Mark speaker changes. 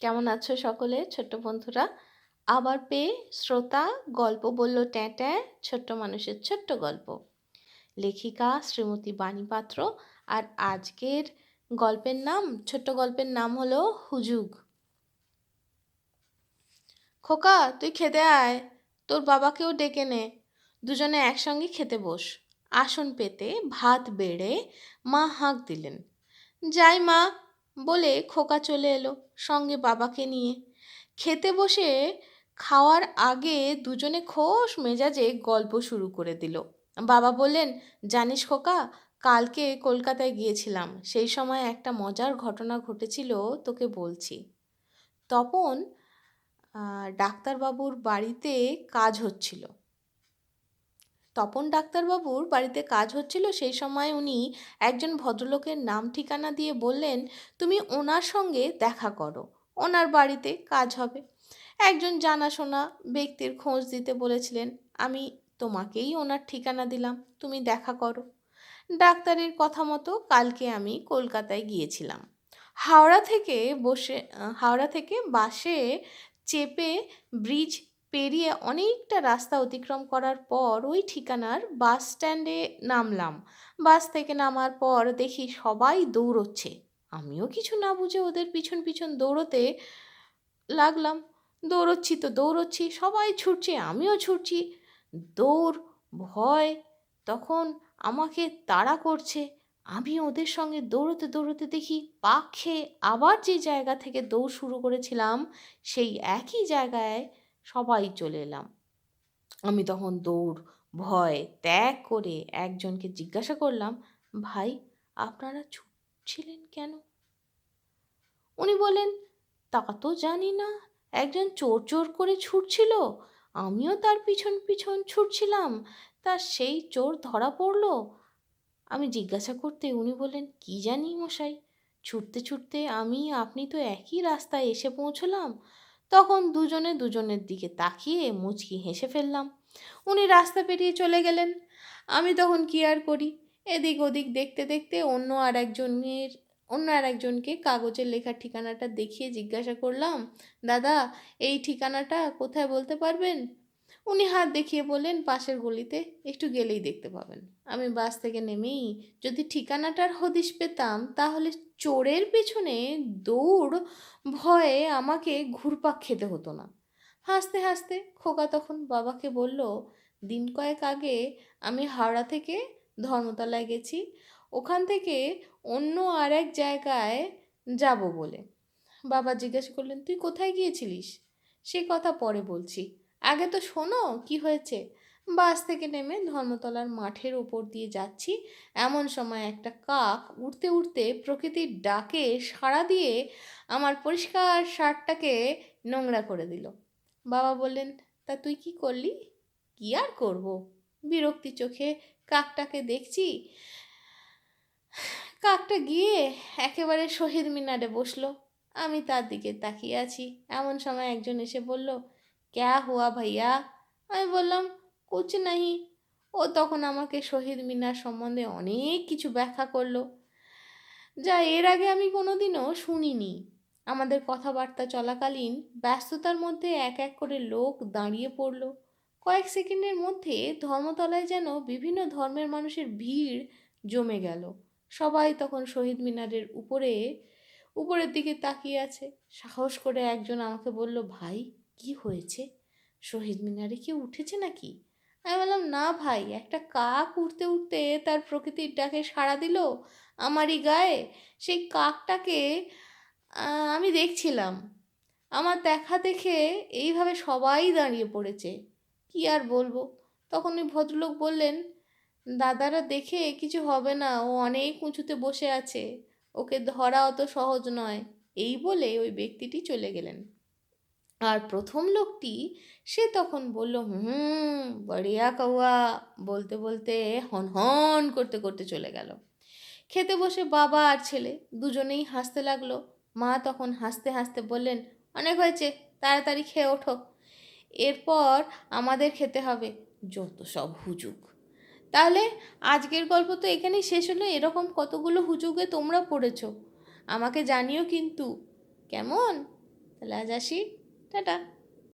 Speaker 1: কেমন আছো সকলে? ছোট্ট বন্ধুরা, আবার পেয়ে শ্রোতা গল্প বলল ট্যাঁ ছোট্ট মানুষের ছোট্ট গল্প। লেখিকা শ্রীমতী বাণী পাত্র, আর আজকের গল্পের নাম, ছোট্ট গল্পের নাম হলো হুজুগ। খোকা, তুই খেতে আয়, তোর বাবাকেও ডেকে নে, দুজনে একসঙ্গে খেতে বস। আসন পেতে ভাত বেড়ে মা হাঁক দিলেন। যাই মা বলে খোকা চলে এলো সঙ্গে বাবাকে নিয়ে। খেতে বসে খাওয়ার আগে দুজনে খোশ মেজাজে গল্প শুরু করে দিল। বাবা বললেন, জানিস খোকা, কালকে কলকাতায় গিয়েছিলাম। সেই সময় একটা মজার ঘটনা ঘটেছিল, তোকে বলছি। তপন ডাক্তারবাবুর বাড়িতে কাজ হচ্ছিল। তপন ডাক্তারবাবুর বাড়িতে কাজ হচ্ছিল, সেই সময় উনি একজন ভদ্রলোকের নাম ঠিকানা দিয়ে বললেন, তুমি ওনার সঙ্গে দেখা করো, ওনার বাড়িতে কাজ হবে। একজন জানাশোনা ব্যক্তির খোঁজ দিতে বলেছিলেন, আমি তোমাকেই ওনার ঠিকানা দিলাম, তুমি দেখা করো। ডাক্তারের কথা মতো কালকে আমি কলকাতায় গিয়েছিলাম। হাওড়া থেকে বসে, হাওড়া থেকে বাসে চেপে ব্রিজ পেরিয়ে অনেকটা রাস্তা অতিক্রম করার পর ওই ঠিকানার বাস স্ট্যান্ডে নামলাম। বাস থেকে নামার পর দেখি সবাই দৌড়চ্ছে। আমিও কিছু না বুঝে ওদের পিছন পিছন দৌড়তে লাগলাম। দৌড়চ্ছি তো দৌড়চ্ছি, সবাই ছুটছে, আমিও ছুটছি। দৌড়, ভয়, তখন আমাকে তাড়া করছে। আমি ওদের সঙ্গে দৌড়তে দৌড়তে দেখি পাক খেয়ে আবার যে জায়গা থেকে দৌড় শুরু করেছিলাম, সেই একই জায়গায় সবাই চলে এলাম। আমি তখন দৌড়, ভয়, ত্যাগ করে একজনকে জিজ্ঞাসা করলাম, ভাই, আপনারা ছুটছিলেন কেন? উনি বলেন তা তো জানি না, একজন চোর চোর করে ছুটছিল, আমিও তার পিছন পিছন ছুটছিলাম, তা সেই চোর ধরা পড়ল। আমি জিজ্ঞাসা করতে উনি বলেন কি জানি মশাই, ছুটতে ছুটতে আমি, আপনি তো একই রাস্তায় এসে পৌঁছলাম তখন দুজনে দুজনের দিকে তাকিয়ে মুচকি হেসে ফেললাম। উনি রাস্তা পেরিয়ে চলে গেলেন। আমি তখন কি আর করি? এদিক ওদিক দেখতে দেখতে অন্য আর একজনের অন্য আর একজনকে কাগজের লেখার ঠিকানাটা দেখিয়ে জিজ্ঞাসা করলাম, দাদা, এই ঠিকানাটা কোথায় বলতে পারবেন? উনি হাত দেখিয়ে বললেন, পাশের গলিতে একটু গেলেই দেখতে পাবেন। আমি বাস থেকে নেমেই যদি ঠিকানাটার হদিশ পেতাম, তাহলে চোরের পেছনে দৌড় ভয়ে আমাকে ঘুরপাক খেতে হতো না। হাসতে হাসতে খোকা তখন বাবাকে বলল, দিন কয়েক আগে আমি হাওড়া থেকে ধর্মতলায় গেছি, ওখান থেকে অন্য আর এক জায়গায় যাব বলে। বাবা জিজ্ঞাসা করলেন, তুই কোথায় গিয়েছিলিস? সে কথা পরে বলছি। আগে তো শোনো কি হয়েছে। বাস থেকে নেমে ধর্মতলার মাঠের ওপর দিয়ে যাচ্ছি। এমন সময় একটা কাক উড়তে উড়তে প্রকৃতির ডাকে সাড়া দিয়ে আমার পরিষ্কার শার্টটাকে নোংরা করে দিল। বাবা বললেন, তা তুই কি করলি? কি আর করব? বিরক্তি চোখে কাকটাকে দেখছি। কাকটা গিয়ে একেবারে শহীদ মিনারে বসল। আমি তার দিকে তাকিয়ে আছি। এমন সময় একজন এসে বলল ক্যা হুয়া ভাইয়া আমি বললাম কুচ নাহি ও তখন আমাকে শহীদ মিনার সম্বন্ধে অনেক কিছু ব্যাখ্যা করল। যা এর আগে আমি কোনোদিনও শুনিনি। আমাদের কথাবার্তা চলাকালীন ব্যস্ততার মধ্যে এক এক করে লোক দাঁড়িয়ে পড়ল। কয়েক সেকেন্ডের মধ্যে ধর্মতলায় যেন বিভিন্ন ধর্মের মানুষের ভিড় জমে গেল। সবাই তখন শহীদ মিনারের উপরে, উপরের দিকে তাকিয়ে আছে। সাহস করে একজন আমাকে বলল, ভাই কি হয়েছে? শহীদ মিনারে কি উঠেছে নাকি? আমি বললাম, না ভাই, একটা কাক উঠতে উঠতে তার প্রকৃতির ডাকে সাড়া দিল আমারই গায়ে। সেই কাকটাকে আমি দেখছিলাম। আমার দেখা দেখে এইভাবে সবাই দাঁড়িয়ে পড়েছে। কি আর বলব? তখন ওই ভদ্রলোক বললেন, দাদারা দেখে কিছু হবে না, ও অনেক উঁচুতে বসে আছে। ওকে ধরা অত সহজ নয়। এই বলে ওই ব্যক্তিটি চলে গেলেন। আর প্রথম লোকটি, সে তখন বলল, হুম, বড়িয়া কৌয়া। বলতে বলতে হন হন করতে করতে চলে গেল। খেতে বসে বাবা আর ছেলে দুজনেই হাসতে লাগল। মা তখন হাসতে হাসতে বললেন, অনেক হয়েছে, তাড়াতাড়ি খেয়ে ওঠো। এরপর আমাদের খেতে হবে, যত সব হুজুগ। তাহলে আজকের গল্প তো এখানেই শেষ হলো। এরকম কতগুলো হুজুগে তোমরা পড়েছ? আমাকে জানিও কিন্তু। কেমন? তাহলে আজ আসি। টাটা।